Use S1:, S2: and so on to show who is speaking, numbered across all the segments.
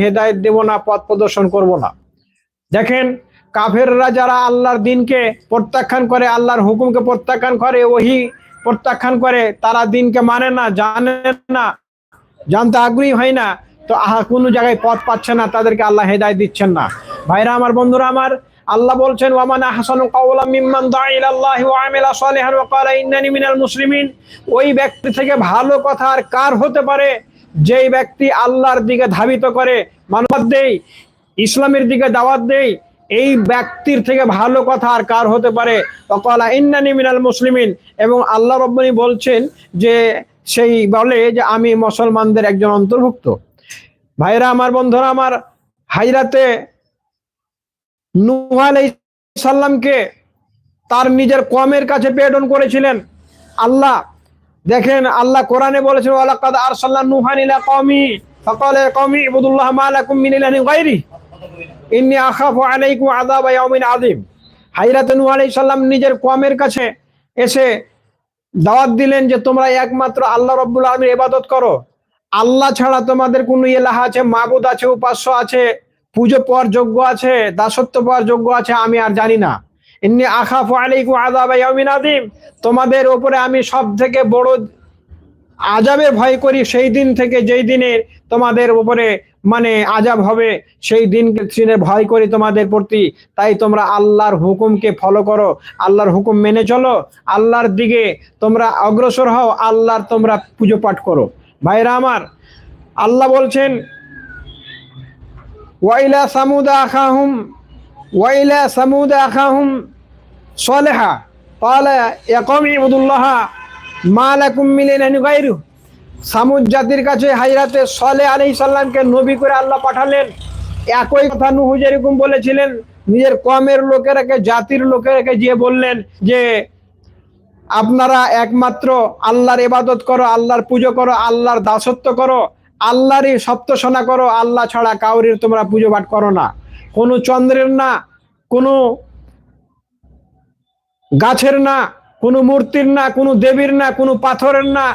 S1: হেদায়েত দেব না, পথ প্রদর্শন করব না। দেখেন, কাফেররা যারা আল্লাহর দিনকে প্রত্যাখ্যান করে, আল্লাহর হুকুমকে প্রত্যাখ্যান করে, ওহি প্রত্যাখ্যান করে, তারা দিনকে মানে না, জানে না, জানতে আগ্রহী হয় না, তো আহা, কোনো জায়গায় পথ পাচ্ছে না, তাদেরকে আল্লাহ হেদায় দিচ্ছেন না। ভাইরা আমার, বন্ধুরা আমার, আল্লাহ বলছেন, ওয়ামান আহসানু কাওলাম মিম্মান দাআ ইলাল্লাহি ওয়া আমিলা সালিহান ওয়া ক্বালা ইন্নানি মিনাল মুসলিমিন। ওই ব্যক্তি থেকে ভালো কথা আর কার হতে পারে? যেই ব্যক্তি আল্লাহর দিকে ধাবিত করে মানবাদ দেই, ইসলামের দিকে দাওয়াত দেই, এই ব্যক্তির থেকে ভালো কথা আর কার হতে পারে? ইন্নানি মিনাল মুসলিমিন। এবং আল্লাহ রব্বানি বলছেন যে, সেই বলে যে, আমি মুসলমানদের একজন অন্তর্ভুক্ত। ভাইরা, আমার বন্ধুরা, আমার হাইরাতে নূহ সাল্লামকে তার নিজের কমের কাছে প্রেরণ করেছিলেন। আল্লাহ দেখেন আল্লাহ কোরআনে বলেছেন, ওয়ালাকাদ আরসালনা নূহান ইলা কওমি ফাকালা কওমি ইবুদুল্লাহ মা লাকুম মিন ইলাহিন গায়রি। ইন্নী আখাফু আলাইকুম আযাবা ইয়াউমিন আযীম হাইরাতে নূহ আলাইহিস সালাম নিজের কমের কাছে এসে দাওয়াত দিলেন যে, তোমরা একমাত্র আল্লাহ রব্বুল আলমীর ইবাদত করো। আল্লাহ ছাড়া তোমাদের কোনো ইলাহা আছে, মাবুদ আছে, উপাস্য আছে, পুজো পাওয়ার যোগ্য আছে, দাসত্ব পাওয়ার যোগ্য আছে, আমি আর জানি না। এমনি আখাফু আলাইকুম আযাবা ইয়াউমিন আযীম। তোমাদের উপরে আমি সব থেকে বড় আজাবের ভয় করি সেই দিন থেকে যেই দিনে তোমাদের উপরে মানে আজাব হবে, সেই দিন দিনে ভয় করি তোমাদের প্রতি। তাই তোমরা আল্লাহর হুকুমকে ফলো করো, আল্লাহর হুকুম মেনে চলো, আল্লাহর দিকে তোমরা অগ্রসর হও, আল্লাহর তোমরা পুজো পাঠ করো। ভাইরা আমার, আল্লাহ বলছেন ওয়াইলা সামুদা আখাহুম ওয়াইলা সামুদা আখাহুম সলেহা। তাহলে একম ইবুদুল্লাহ মা লাকুম মিলেন গাইরু সামুদ জাতির কাছে হাইরাতে সলে আলাই সাল্লামকে নবী করে আল্লাহ পাঠালেন। একই কথা নুহু যেরকম বলেছিলেন, নিজের কমের লোকেরাকে, জাতির লোকেরাকে গিয়ে বললেন যে, আপনারা একমাত্র আল্লাহর ইবাদত করো, আল্লাহর পুজো করো, আল্লাহর দাসত্ব করো, আল্লাহরই সপ্তসনা করো, আল্লাহ ছাড়া কাউরির তোমরা পুজো পাঠ করো না। কোনো চন্দ্রের না, কোনো গাছের না, কোনো মূর্তির না, কোনো দেবীর না, কোনো পাথরের না,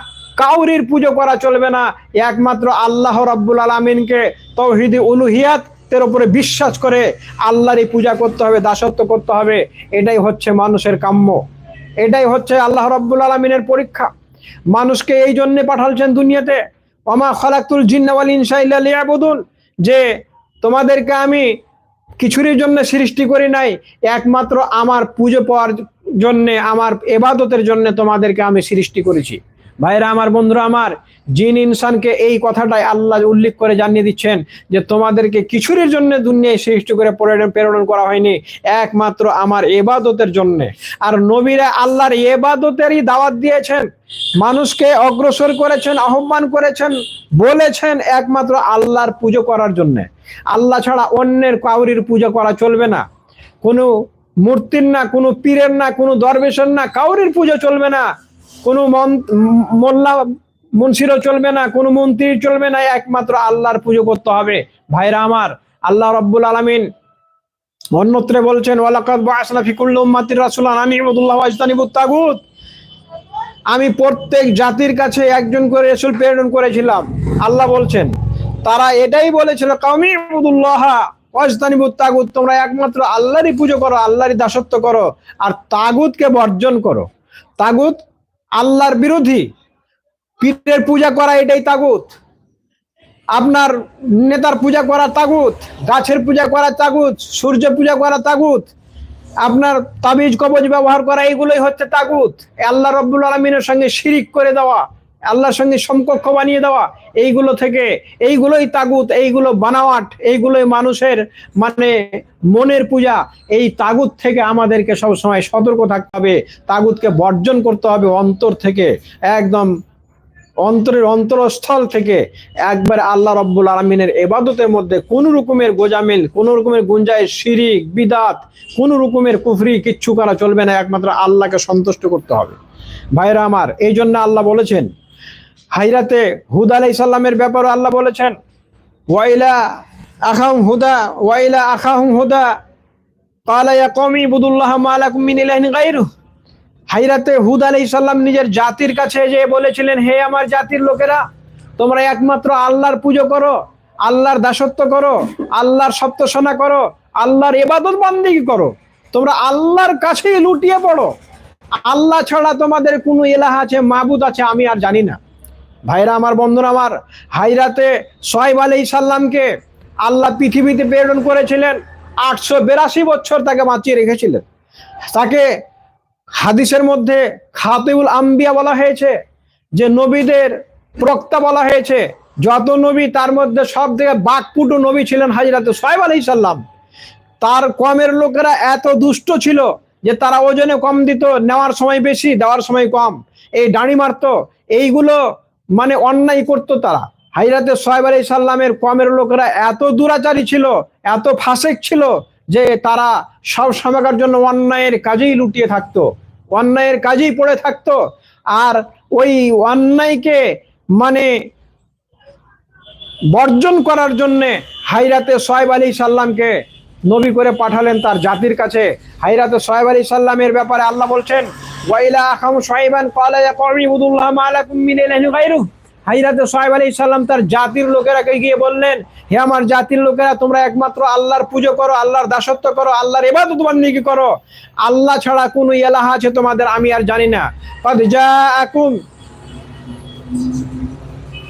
S1: কাউরির পুজো করা চলবে না। একমাত্র আল্লাহ রাব্বুল আলমিনকে তৌহিদি উলুহিয়াত এর উপরে বিশ্বাস করে আল্লাহরই পূজা করতে হবে, দাসত্ব করতে হবে। এটাই হচ্ছে মানুষের কাম্য। এটাই হচ্ছে আল্লাহ রাব্বুল আলমিনের পরীক্ষা। মানুষকে এই জন্যে পাঠালছেন দুনিয়াতে অমা খলাকুল জিন্নাওয়াল ইনসাইল্লা লিয়াবুদুন যে তোমাদেরকে আমি কিছুরই জন্য সৃষ্টি করি নাই, একমাত্র আমার পুজো পাওয়ার জন্যে, আমার এবাদতের জন্য তোমাদেরকে আমি সৃষ্টি করেছি। ভাইরা আমার বন্ধুরা আমার, জিন ইনসানকে এই কথাটাই আল্লাহ উল্লেখ করে জানিয়ে দিচ্ছেন যে তোমাদেরকে কিছুরের জন্য দুনিয়ায় সৃষ্টি করে প্রেরণ করা হয়নি, একমাত্র আমার এবাদতের জন্য। আর নবীরা আল্লাহর এবাদতেরই দাওয়াত দিয়েছেন, মানুষকে অগ্রসর করেছেন, আহ্বান করেছেন, বলেছেন একমাত্র আল্লাহর পুজো করার জন্য। আল্লাহ ছাড়া অন্যের কাউরির পুজো করা চলবে না। কোনো মূর্তির না, কোনো পীরের না, কোনো দরবেশের না কাউরির পুজো চলবে না। কোনো মোল্লা মুন্সিরও চলবে না, কোনো মন্ত্রী চলবে না, একমাত্র আল্লাহর পুজো করতে হবে। ভাইরা আমার, আল্লাহ রব্বুল আলমিন অন্যত্রে বলছেন রাসূলান আমি তাগুত। আমি প্রত্যেক জাতির কাছে একজন করে রাসূল প্রেরণ করেছিলাম। আল্লাহ বলছেন, তারা এটাই বলেছিল ওয়াজতানিবুত তাগুত, তোমরা একমাত্র আল্লাহরই পুজো করো, আল্লাহরই দাসত্ব করো, আর তাগুতকে বর্জন করো। তাগুত আল্লাহর বিরোধী। পীরের পূজা করা এটাই তাগুত। আপনার নেতার পূজা করা তাগুত, গাছের পূজা করা তাগুত, সূর্য পূজা করা তাগুত, আপনার তাবিজ কবজ ব্যবহার করা, এগুলোই হচ্ছে তাগুত। আল্লাহ রব্বুল আলমিনের সঙ্গে শিরিক করে দেওয়া। আল্লাহর সঙ্গে সমকক্ষ বানিয়ে দেওয়া, এইগুলো থেকে, এইগুলোই তাগুত, এইগুলো বানাওয়াট, এইগুলোই মানুষের মানে মনের পূজা, এই তাগুত থেকে আমাদেরকে সব সময় সতর্ক থাকতে হবে, তাগুতকে বর্জন করতে হবে অন্তর থেকে, একদম অন্তরের অন্তরস্থল থেকে, একবার আল্লাহ রব্বুল আলমিনের এবাদতের মধ্যে কোন রকমের গোজামিল, কোন রকমের গুঞ্জায়, শিরিক, বিদাত, কোন রকমের কুফরি কিচ্ছু করা চলবে না, একমাত্র আল্লাহকে সন্তুষ্ট করতে হবে। ভাইরা আমার এই জন্য আল্লাহ বলেছেন হাইরাতে হুদ আলাই সাল্লামের ব্যাপারে আল্লাহ বলেছেন, ওয়াইলা আখাহুম হুদা, ওয়াইলা আখাহুম হুদা, কালা ইয়া কওমি ইবুদুল্লাহ মা লাকুম মিন ইলাহিন গায়রুহু হাইরাতে হুদ আলাই সাল্লাম নিজের জাতির কাছে যে বলেছিলেন, হে আমার জাতির লোকেরা, তোমরা একমাত্র আল্লাহর পুজো করো, আল্লাহর দাসত্ব করো, আল্লাহর সপ্তসনা করো, আল্লাহর এবাদত বান্দিগি করো। তোমরা আল্লাহর কাছেই লুটিয়ে পড়ো। আল্লাহ ছাড়া তোমাদের কোনো এলাহা আছে, মাবুদ আছে, আমি আর জানি না। ভাইরা আমার বন্ধুরা আমার, হাইরাতে সোহাইব আলী সাল্লামকে আল্লাহ পৃথিবীতে প্রেরণ করেছিলেন, আটশো বিরাশি বছর তাকে বাঁচিয়ে রেখেছিলেন। তাকে হাদিসের মধ্যে খাতিউল আম্বিয়া বলা হয়েছে, যে নবীদের প্রক্তা বলা হয়েছে, যত নবী তার মধ্যে সব থেকে বাকপুটু নবী ছিলেন হাজিরাতে সোহাইব আলী সাল্লাম। তার কমের লোকেরা এত দুষ্ট ছিল যে তারা ওজনে কম দিত, নেওয়ার সময় বেশি, দেওয়ার সময় কম। এই ডাঁড়ি মারতো, এইগুলো মানে অন্যায় করতো তারা। হাইরাতে সোহেব আলী সাল্লামের কমের লোকেরা এত দুরাচারী ছিল, এত ফাসেক ছিল যে তারা সব সময়কার জন্য অন্যায়ের কাজেই লুটিয়ে থাকতো, অন্যায়ের কাজেই পড়ে থাকতো। আর ওই অন্যায়কে মানে বর্জন করার জন্যে হাইরাতে সোহেব আলী সাল্লামকে নবী করে পাঠালেন তার জাতির কাছে। হাইরাতে সোহেব আলী সাল্লামের ব্যাপারে আল্লাহ বলছেন ওয়াইলা আখাম সোহেবান ক্বালা ইয়া কওমি উবুদুল্লাহ মা লাকুম মিন ইলাহিন গায়রুহু। হাইরাতে সোহেব আলী সাল্লাম তার জাতির লোকেরাকে গিয়ে বললেন, হে আমার জাতির লোকেরা, তোমরা একমাত্র আল্লাহর পুজো করো, আল্লাহর দাসত্ব করো, আল্লাহর ইবাদত বান্দিগি করো। আল্লাহ ছাড়া কোনো ইলাহা আছে তোমাদের, আমি আর জানি না। কদ জাআকুম।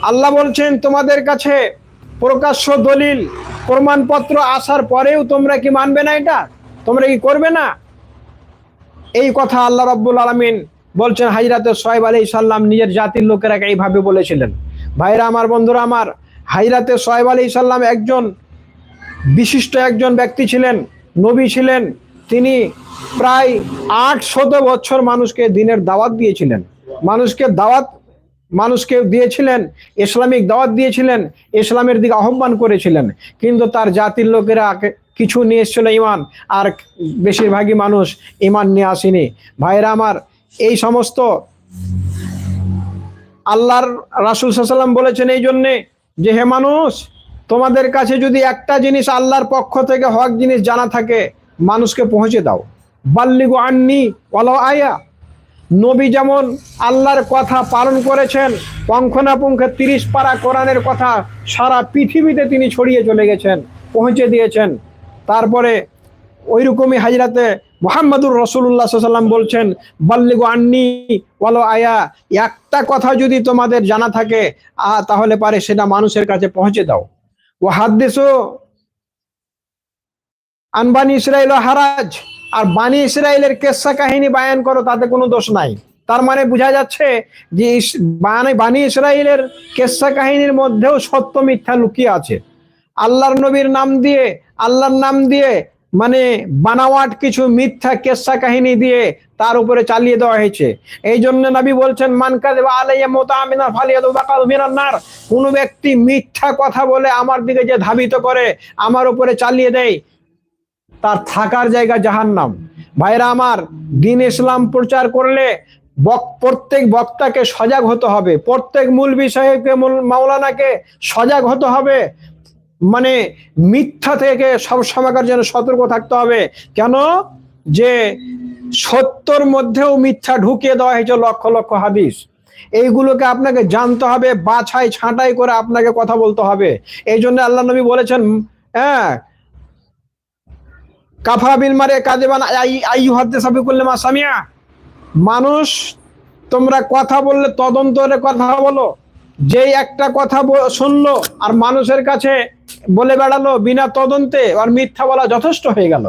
S1: আল্লাহ বলছেন, তোমাদের কাছে প্রকাশ্য দলিল, প্রমাণপত্র আসার পরেও তোমরা কি মানবে না এটা? তোমরা কি করবে না? এই কথা আল্লাহ রব্বুল আলমিন বলছেন হাইরাতে সোহেব আলী সাল্লাম নিজের জাতির লোকেরাকে এইভাবে বলেছিলেন। ভাইরা আমার, বন্ধুরা আমার হাইরাতে সোহেব আলী সাল্লাম একজন বিশিষ্ট একজন ব্যক্তি ছিলেন, নবী ছিলেন। তিনি প্রায় আট শত বছর মানুষকে দিনের দাওয়াত দিয়েছিলেন। মানুষকে দাওয়াত, মানুষকে দিয়েছিলেন, ইসলামিক দাওয়াত দিয়েছিলেন, ইসলামের দিকে আহ্বান করেছিলেন। কিন্তু তার জাতির লোকেরা কিছু নিয়ে এসেছিল ইমান, আর বেশিরভাগই মানুষ ইমান নিয়ে আসেনি। ভাইরা আমার, এই সমস্ত আল্লাহর রাসুল সাল্লাম বলেছেন এই জন্যে যে, হে মানুষ, তোমাদের কাছে যদি একটা জিনিস আল্লাহর পক্ষ থেকে হক জিনিস জানা থাকে, মানুষকে পৌঁছে দাও। বাল্লিগু আননি ওয়ালাও আয়া। নবী যেমন আল্লাহর কথা পালন করেছেন, পঙ্খনাপুঙ্খে তিরিশ পারা কোরআনের কথা সারা পৃথিবীতে তিনি ছড়িয়ে চলে গেছেন, পৌঁছে দিয়েছেন। তারপরে ওই রকমই হাজরাতে মোহাম্মদুর রসুল্লাহ সাল্লাম বলছেন বাল্লিগু আন্নি বলো আয়া। একটা কথা যদি তোমাদের জানা থাকে আহ, তাহলে পারে সেটা মানুষের কাছে পৌঁছে দাও। ও হাদ্দেশো আনবানি ইসরায়েল হারাজ। আর বানি ইসরায়েলের কেসা কাহিনী বায়ান করো তাতে কোনো দোষ নাই। তার মানে বোঝা যাচ্ছে যে বানি ইসরায়েলের কেসা কাহিনীর মধ্যেও সত্য মিথ্যা লুকিয়ে আছে। আল্লাহর নবীর নাম দিয়ে আল্লাহর নাম দিয়ে মানে বানাওয়াট কিছু মিথ্যা কেসা কাহিনী দিয়ে তার উপরে চালিয়ে দেওয়া হয়েছে। এই জন্য নবী বলছেন মানকা দেবা আলাইয়া মোতামিনা ফালিয়াদু বাকাল মিনান্নার। কোনো ব্যক্তি মিথ্যা কথা বলে আমার দিকে যে ধাবিত করে, আমার উপরে চালিয়ে দেয়, তার থাকার জায়গা জাহান্নাম। ভাইরা আমার, দিন ইসলাম প্রচার করলে প্রত্যেক বক্তাকে সজাগ হতে হবে, প্রত্যেক মূল বিষয়কে মূল- মাওলানাকে সজাগ হতে হবে। মানে মিথ্যা থেকে সব সময়কার জন্য সতর্ক থাকতে হবে। কেন? যে সত্যর মধ্যেও মিথ্যা ঢুকিয়ে দেওয়া হয়েছে লক্ষ লক্ষ হাদিস। এইগুলোকে আপনাকে জানতে হবে, বাছাই ছাঁটাই করে আপনাকে কথা বলতে হবে। এই জন্য আল্লাহ নবী বলেছেন হ্যাঁ কাফা বিল মারে কাজেবান আই হাদ্দে সাবি করলে মা সামিয়া মানুষ, তোমরা কথা বললে তদন্তরে কথা বলো। যেই একটা কথা শুনলো, আর মানুষের কাছে বলে বেড়ালো, বিনা তদন্তে আর মিথ্যা বলা যথেষ্ট হয়ে গেল।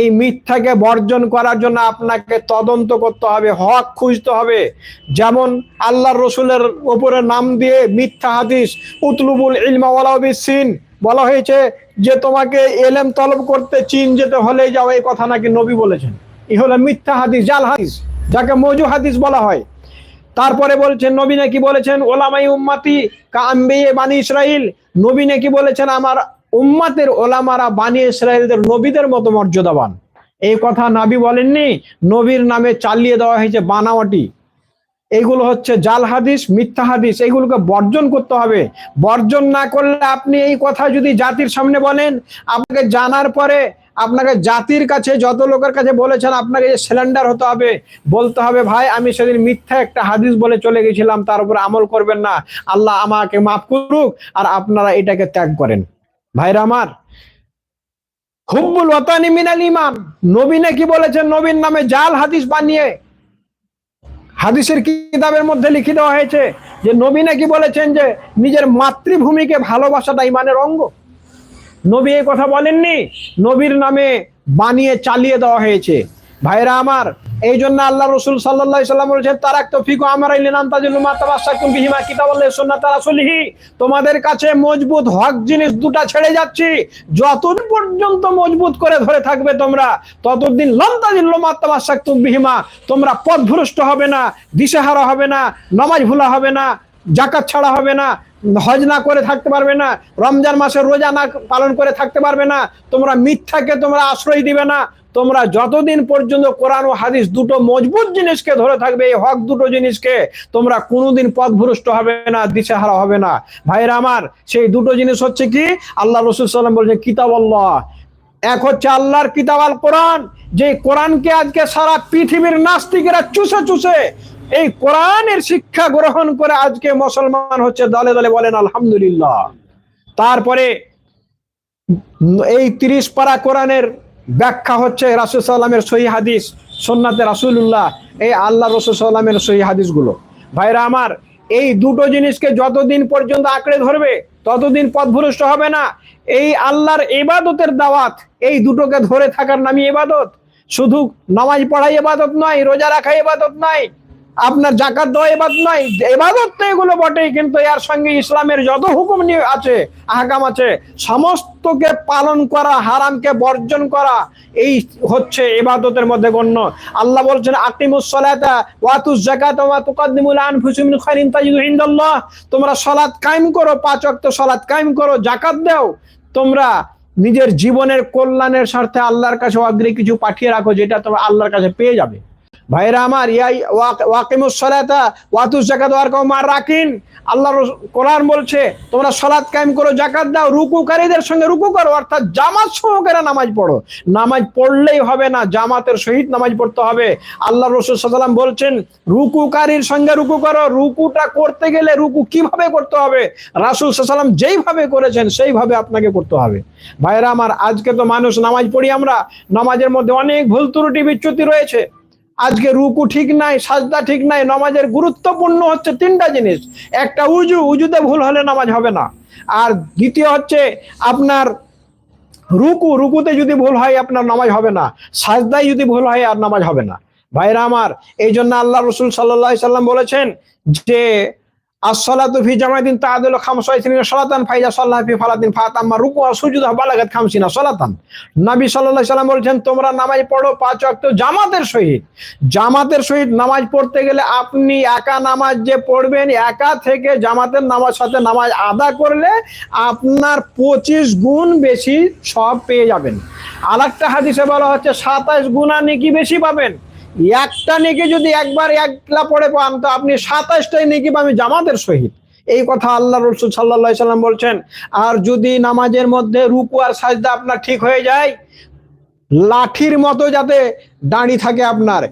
S1: এই মিথ্যাকে বর্জন করার জন্য আপনাকে তদন্ত করতে হবে, হক খুঁজতে হবে। যেমন আল্লাহর রসুলের ওপরে নাম দিয়ে মিথ্যা হাদিস, উতলুবুল ইলমা ওয়ালাউবিসিন বলা হয়েছে যে, তোমাকে এলেম তলব করতে চীন যেতে হলেই যাও। এই কথা নাকি নবী বলেছেন। এই হলো মিথ্যা হাদিস, জাল হাদিস, যাকে মজু হাদিস বলা হয়। তারপরে বলছেন, নবী নাকি বলেছেন, ওলামাই উম্মাতি কাম্বে বানি ইসরাইল নবী নাকি বলেছেন, আমার উম্মাতের ওলামারা বানি ইসরায়েলদের নবীদের মতো মর্যাদাবান। এই কথা নাবি বলেননি, নবীর নামে চালিয়ে দেওয়া হয়েছে বানাওয়াটি। এগুলো হচ্ছে জাল হাদিস, মিথ্যা হাদিস, এগুলোকে বর্জন করতে হবে। বর্জন না করলে আপনি এই কথা যদি জাতির সামনে বলেন, আপনাকে জানার পরে আপনাকে জাতির কাছে যত লোকের কাছে বলেছেন আপনাকে যে সিলিন্ডার হতে হবে, বলতে হবে, ভাই, আমি সেদিন মিথ্যা একটা হাদিস বলে চলে গেছিলাম, তার উপরে আমল করবেন না। আল্লাহ আমাকে মাফ করুক আর আপনারা এটাকে ত্যাগ করেন। ভাইরা আমার, হুব্বুল ওয়াতানি মিনাল ইমান নবী নাকি বলেছেন, নবীর নামে জাল হাদিস বানিয়ে, হাদিসের কিতাবের মধ্যে লিখে দেওয়া হয়েছে যে, নবী নাকি বলেছেন যে, নিজের মাতৃভূমিকে ভালোবাসাটা ইমানের অঙ্গ। নবী এই কথা বলেননি? নবীর নামে বানিয়ে চালিয়ে দেওয়া হয়েছে। ভাইরা আমার এই জন্য আল্লাহ রসুল সাল্লাহ সাল্লাম বলেছেন, তারাক তো ফিকো আমার বিহিমা কিতাব আল্লাহ সুন্নাত রাসূলিহি। তোমাদের কাছে মজবুত হক জিনিস দুটা ছেড়ে যাচ্ছি। যতদিন পর্যন্ত মজবুত করে ধরে থাকবে তোমরা, ততদিন লন্তাজিল্ল মাত্তাবাসাকুম বিহিমা তোমরা পথভ্রষ্ট হবে না, দিশেহারা হবে না, নামাজ ভুলা হবে না জাকাত ছাড়া হবে না হজ না করে থাকতে পারবে না, রমজান মাসে রোজা না পালন করে থাকতে পারবে না, তোমরা মিথ্যাকে তোমরা আশ্রয় দিবে না, তোমরা যতদিন পর্যন্ত কোরআন ও হাদিস দুটো মজবুত জিনিসকে ধরে থাকবে, এই হক দুটো জিনিসকে, তোমরা কোনোদিন পথভ্রষ্ট হবে না, দিশেহারা হবে না। ভাইরা আমার, সেই দুটো জিনিস হচ্ছে কি? আল্লাহ রসুল সাল্লাম বলছে কিতাব আল্লাহ। এক হচ্ছে আল্লাহর কিতাব আল কোরআন যে কোরআনকে আজকে সারা পৃথিবীর নাস্তিকেরা চুষে চুষে এই কোরআনের শিক্ষা গ্রহণ করে আজকে মুসলমান হচ্ছে দলে দলে বলেন আলহামদুলিল্লাহ। তারপরে এই তিরিশ পারা কোরআনের ব্যাখ্যা হচ্ছে রাসুল সাল্লামের সহি হাদিস সোননাথে রাসুল্লাহ এই আল্লাহ রসুল সাল্লামের সহি হাদিসগুলো। ভাইরা আমার, এই দুটো জিনিসকে যতদিন পর্যন্ত আঁকড়ে ধরবে, ততদিন পথভ্রষ্ট হবে না। এই আল্লাহর এবাদতের দাওয়াত, এই দুটোকে ধরে থাকার নামই এবাদত শুধু নামাজ পড়া এবাদত নয়, রোজা রাখা এবাদত নয় আপনার জাকাত দেওয়া এবাদত নয় এবাদত তো এগুলো বটেই, কিন্তু এর সঙ্গে ইসলামের যত হুকুম নিয়ে আছে, আহকাম আছে, সমস্তকে পালন করা, হারামকে বর্জন করা, এই হচ্ছে এবাদতের মধ্যে গণ্য। আল্লাহ বলছেন, আকিমুস সালাতা ওয়াতুজ যাকাতা ওয়া তুকাদ্দিমুল আনফুসুকুম মিন খাইরিন তাজিদু ইনদাল্লাহ। তোমরা সালাত কায়েম করো, পাঁচ ওয়াক্ত সালাত কায়েম করো, জাকাত দাও। তোমরা নিজের জীবনের কল্যাণের স্বার্থে আল্লাহর কাছে অগ্রে কিছু পাঠিয়ে রাখো, যেটা তোমরা আল্লাহর কাছে পেয়ে যাবে। ভাইরা আমার, ইয়াই ওয়াকিমুস সালাতা, ওয়াতুস যাকাত, ওয়ার মার রাখিন আল্লাহ কোরআন বলছে, তোমরা সালাত কায়েম করো জাকাত দাও, রুকুকারীদের সঙ্গে রুকু করো, অর্থাৎ জামাত সহকারে নামাজ পড়ো। নামাজ পড়লেই হবে না, জামাতের সহিত নামাজ পড়তে হবে। আল্লাহ রসুল সাল্লাম বলছেন, রুকুকারীর সঙ্গে রুকু করো, রুকুটা করতে গেলে রুকু কীভাবে করতে হবে? রাসুল সাল্লাম যেইভাবে করেছেন, সেইভাবে আপনাকে করতে হবে। ভাইরা আমার, আজকে তো মানুষ নামাজ পড়ি আমরা, নামাজের মধ্যে অনেক ভুল ত্রুটি বিচ্যুতি রয়েছে। আজকে রুকু ঠিক নাই, সাজদা ঠিক নাই, নামাজের গুরুত্বপূর্ণ হচ্ছে তিনটা জিনিস। একটা উজু, উজুতে ভুল হলে নামাজ হবে না। আর দ্বিতীয় হচ্ছে আপনার রুকু, রুকুতে যদি ভুল হয় আপনার নামাজ হবে না। সাজদায় যদি ভুল হয় আর নামাজ হবে না। ভাইরা আমার এই জন্য আল্লাহ রসুল সাল্লাহ সাল্লাম বলেছেন যে ফাইজা বালাগাত খামসিনা সাল্লাম বলেছেন, তোমরা নামাজ পড়ো পাঁচ ওয়াক্ত জামাতের সহিত। জামাতের সহিত নামাজ পড়তে গেলে আপনি একা নামাজ যে পড়বেন, একা থেকে জামাতের নামাজ সাথে নামাজ আদা করলে আপনার পঁচিশ গুণ বেশি সব পেয়ে যাবেন। আরেকটা হাদিসে বলা হচ্ছে, সাতাশ গুণা নেকি বেশি পাবেন? একটা নেকি যদি একবার একলা পড়ে পান, তো আপনি সাতাশটাই নেকি পাবেন জামাতের সহিত। এই কথা আল্লাহ রসুল সাল্লা সাল্লাম বলছেন, আর যদি নামাজের মধ্যে রুকু আর সাজদা আপনার ঠিক হয়ে যায়, লাঠির মতো যাতে দাঁড়িয়ে থাকে আপনার,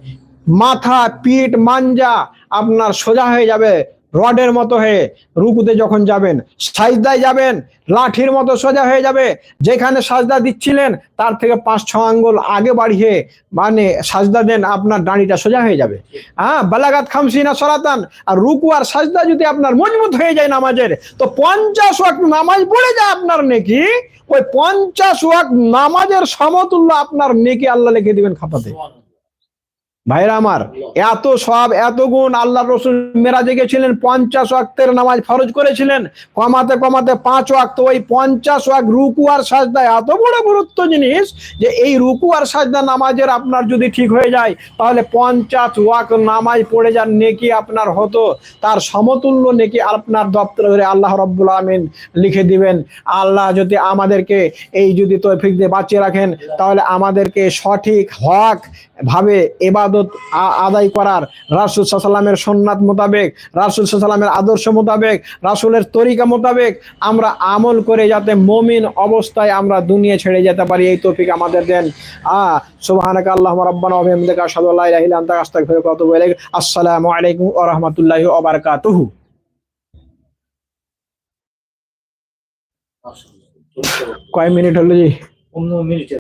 S1: মাথা, পিঠ, মাঞ্জা আপনার সোজা হয়ে যাবে রডের মতো হয়ে রুকুতে যখন যাবেন, সাজদায় যাবেন, লাঠির মতো সোজা হয়ে যাবে, যেখানে সাজদা দিচ্ছিলেন, তার থেকে পাঁচ, ছ আঙ্গুল আগে বাড়িয়ে মানে সাজদা দেন, আপনার দাঁড়িটা সোজা হয়ে যাবে। হ্যাঁ বালাগাত খামসিনা সরাতান, আর রুকু আর সাজদা যদি আপনার মজবুত হয়ে যায় নামাজের, তো পঞ্চাশ ওয়াক্ত নামাজ পড়ে যায় আপনার নেকি, ওই পঞ্চাশ ওয়াক্ত নামাজের সমতুল্য আপনার নেকি আল্লাহ লিখে দিবেন খাতাতে। ভাইরা আমার, এত সব, এত গুণ আল্লাহ রসুল মেরাজে গেছিলেন, পঞ্চাশ ওয়াক্তের নামাজ ফরজ করেছিলেন, কমাতে কমাতে পাঁচ ওয়াক্ত, ওই পঞ্চাশ ওয়াক্ত রুকু আর সাজদা, এত বড় গুরুত্ব জিনিস যে এই রুকু আর সাজদা নামাজের আপনার যদি ঠিক হয়ে যায়, তাহলে পঞ্চাশ ওয়াক নামাজ পড়ে যান, নেকি আপনার হতো, তার সমতুল্য নেকি আপনার দপ্তরে ধরে আল্লাহ রব্বুল আমিন লিখে দিবেন। আল্লাহ যদি আমাদেরকে এই যদি তৌফিক দিয়ে বাঁচিয়ে রাখেন, তাহলে আমাদেরকে সঠিক হক ভাবে এবাদত ইবাদত আদায় করার রাসুল সাল্লামের সন্ন্যাত মোতাবেক, রাসুল সাল্লামের আদর্শ মোতাবেক, রাসুলের তরিকা মোতাবেক আমরা আমল করে যাতে মমিন অবস্থায় আমরা দুনিয়া ছেড়ে যেতে পারি। এই তৌফিক আমাদের দেন। আ, সুবহানাকা আল্লাহুম্মা রাব্বানা ইলাইক। আসসালামু আলাইকুম ওয়া রাহমাতুল্লাহি কয় মিনিট হলো জি?
S2: পনেরো মিনিট।